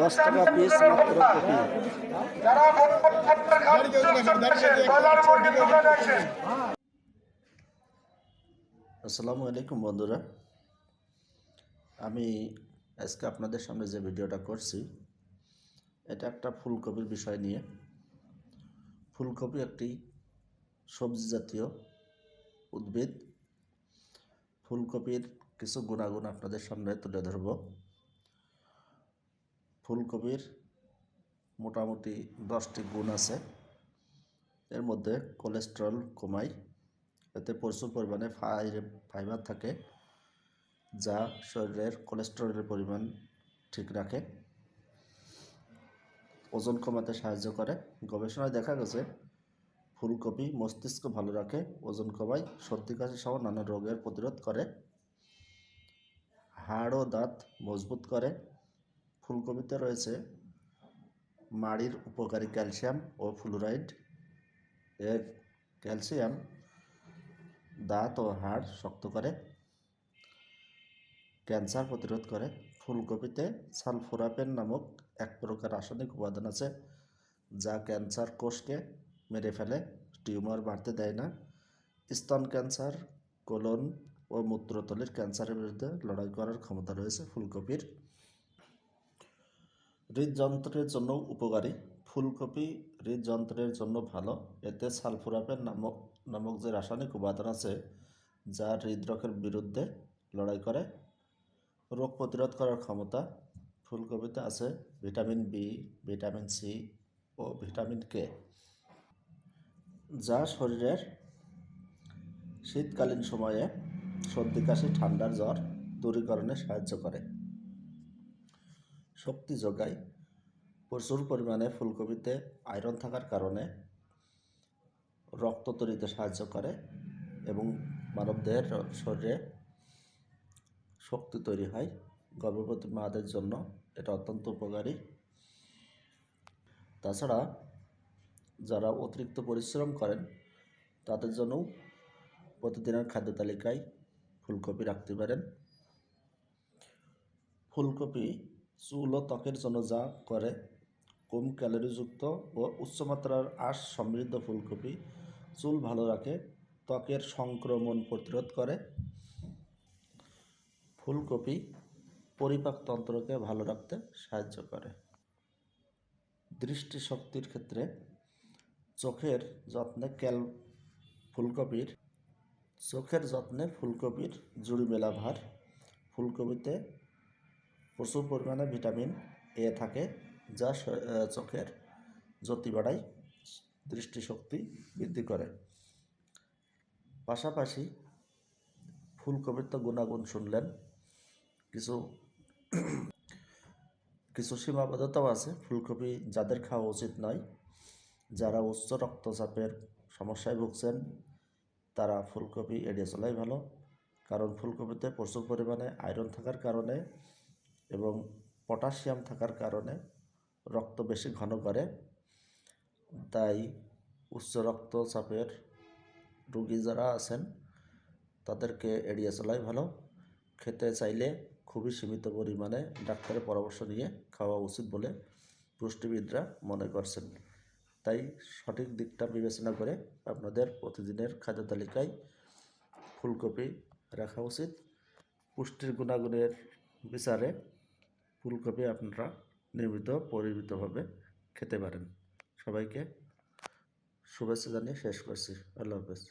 দশ টাকা পিস মাত্র কপি আসসালামু আলাইকুম বন্ধুরা। আমি আজকে আপনাদের সামনে যে ভিডিওটা করছি এটা একটা ফুলকপির বিষয় নিয়ে। ফুলকপি একটি সবজি জাতীয় উদ্ভিদ। ফুলকপির কিছু গুণাগুণ আপনাদের সামনে তুলে ধরব। ফুলকপির মোটামুটি দশটি গুণ আছে। এর মধ্যে কোলেস্টেরল কমায় এতে প্রচুর পরিমাণে ফাই- ফাইবার থাকে, যা শরীরের কোলেস্টেরলের পরিমাণ ঠিক রাখে। ওজন কমাতে সাহায্য করে। গবেষণায় দেখা গেছে, ফুলকপি মস্তিষ্ক ভালো রাখে, ওজন কমায় সর্দি কাশি সহ নানা রোগের প্রতিরোধ করে। হাড় ও দাঁত মজবুত করে। ফুলকপিতে রয়েছে মাড়ির উপকারী ক্যালসিয়াম ও ফ্লুরাইড। এর ক্যালসিয়াম দাঁত ও হাড় শক্ত করে, ক্যান্সার প্রতিরোধ করে। ফুলকপিতে সালফোরাপেন নামক এক প্রকার রাসায়নিক উপাদান আছে, যা ক্যান্সার কোষকে মেরে ফেলে, টিউমার বাড়তে দেয় না। স্তন ক্যান্সার, কোলন ও মূত্রতলির ক্যান্সারের বিরুদ্ধে লড়াই করার ক্ষমতা রয়েছে ফুলকপির। হৃদযন্ত্রের জন্য উপকারী। ফুলকপি হৃদযন্ত্রের জন্য ভালো। এতে সালফোরাপেন নামক নামক যে রাসায়নিক উপাদান আছে, যা হৃদরোগের বিরুদ্ধে লড়াই করে, রোগ প্রতিরোধ করার ক্ষমতা। ফুলকপিতে আছে ভিটামিন বি, ভিটামিন সি ও ভিটামিন কে। যা শরীরের শীতকালীন সময়ে সর্দি, কাশি, ঠান্ডার জ্বর দূরীকরণে সাহায্য করে। শক্তি যোগায়। প্রচুর পরিমাণে ফুলকপিতে আয়রন থাকার কারণে রক্ত তৈরিতে সাহায্য করে এবং মানবদেহের শরীরে শক্তি তৈরি হয়। গর্ভবতী মাদের জন্য এটা অত্যন্ত উপকারী। তাছাড়া যারা অতিরিক্ত পরিশ্রম করেন, তাদের জন্যও প্রতিদিনের খাদ্য তালিকায় ফুলকপি রাখতে পারেন। ফুলকপি চুল ও ত্বকের জন্য যা করে, কম ক্যালোরিযুক্ত ও উচ্চমাত্রার আঁশ সমৃদ্ধ ফুলকপি। চুল ভালো রাখে, ত্বকের সংক্রমণ প্রতিরোধ করে। ফুলকপি পরিপাকতন্ত্রকে ভালো রাখতে সাহায্য করে। দৃষ্টিশক্তির ক্ষেত্রে চোখের যত্নে ক্যাল, ফুলকপির, চোখের যত্নে ফুলকপির জুড়ি মেলা ভার। ফুলকপিতে প্রচুর পরিমাণে ভিটামিন এ থাকে, যা চোখের জ্যোতি বাড়ায়, দৃষ্টিশক্তি বৃদ্ধি করে। পাশাপাশি ফুলকপির তো গুণাগুণ শুনলেন, কিছু কিছু সীমাবদ্ধতাও আছে। ফুলকপি যাদের খাওয়া উচিত নয়, যারা উচ্চ রক্তচাপের সমস্যায় ভুগছেন, তারা ফুলকপি এড়িয়ে চলাই ভালো। কারণ ফুলকপিতে প্রচুর পরিমাণে আয়রন থাকার কারণে এবং পটাশিয়াম থাকার কারণে রক্ত বেশি ঘন করে। তাই উচ্চ রক্তচাপের রুগী যারা আছেন, তাদেরকে এড়িয়ে চলাই ভালো। খেতে চাইলে খুবই সীমিত পরিমাণে ডাক্তারের পরামর্শ নিয়ে খাওয়া উচিত বলে পুষ্টিবিদরা মনে করছেন। তাই সঠিক দিকটা বিবেচনা করে আপনাদের প্রতিদিনের খাদ্য তালিকায় ফুলকপি রাখা উচিত। পুষ্টির গুণাগুণের বিচারে ফুলকপি আপনারা নিয়মিত পরিমিতভাবে খেতে পারেন। সবাইকে শুভেচ্ছা জানিয়ে শেষ করছি। আল্লাহ হাফেজ।